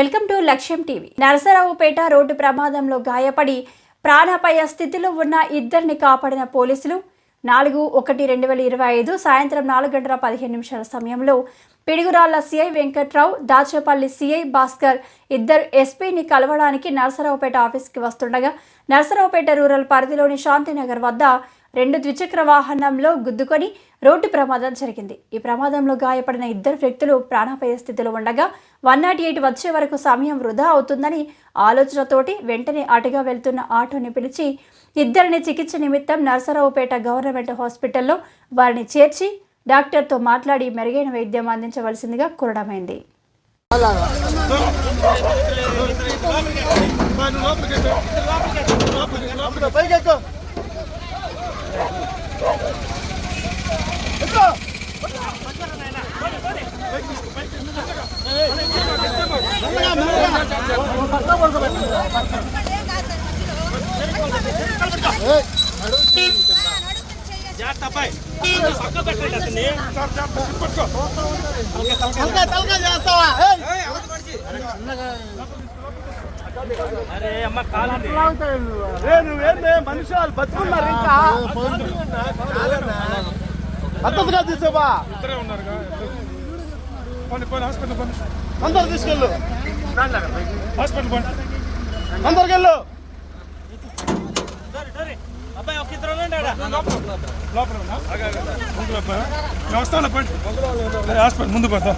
Welcome to Lakshyam TV. Narasaraopet road ప్రమాదంలో గాయపడి ప్రాణాపాయ స్థితిలో ఉన్న ఇద్దరిని కాపాడిన పోలీసులు నాలుగు ఒకటి రెండు వేల ఇరవై ఐదు సాయంత్రం నాలుగు గంటల పదిహేను నిమిషాల సమయంలో పిడుగురాళ్ళ సిఐ వెంకట్రావు దాచేపల్లి సిఐ భాస్కర్ ఇద్దరు ఎస్పీని కలవడానికి నరసరావుపేట ఆఫీస్కి వస్తుండగా నరసరావుపేట రూరల్ పరిధిలోని శాంతినగర్ వద్ద రెండు ద్విచక్ర వాహనంలో గుద్దుకొని రోడ్డు ప్రమాదం జరిగింది. ఈ ప్రమాదంలో గాయపడిన ఇద్దరు వ్యక్తులు ప్రాణాపాయ స్థితిలో ఉండగా వన్ నాట్ ఎయిట్ వచ్చే వరకు సమయం వృధా అవుతుందని ఆలోచనతోటి వెంటనే అటుగా వెళ్తున్న ఆటోని పిలిచి ఇద్దరిని చికిత్స నిమిత్తం నర్సరావుపేట గవర్నమెంట్ హాస్పిటల్లో వారిని చేర్చి డాక్టర్తో మాట్లాడి మెరుగైన వైద్యం అందించవలసిందిగా కోరడమైంది. జాగ్రత్త అరే అమ్మ కాలు నువ్వేందే? మనిషి వాళ్ళు బతుకున్నారు ఇంకా. పద్ధతిగా తీసుకోవా ఇద్దరే ఉన్నారుగా పోనీ పోనీ హాస్పిటల్ పోనీ అందరు తీసుకెళ్ళు. హాస్పిటల్ పోనీ అందరికి వెళ్ళు అబ్బాయి ఒక ఇద్దరు. లోపల వస్తాను పోండి. హాస్పిటల్ ముందు పోతా.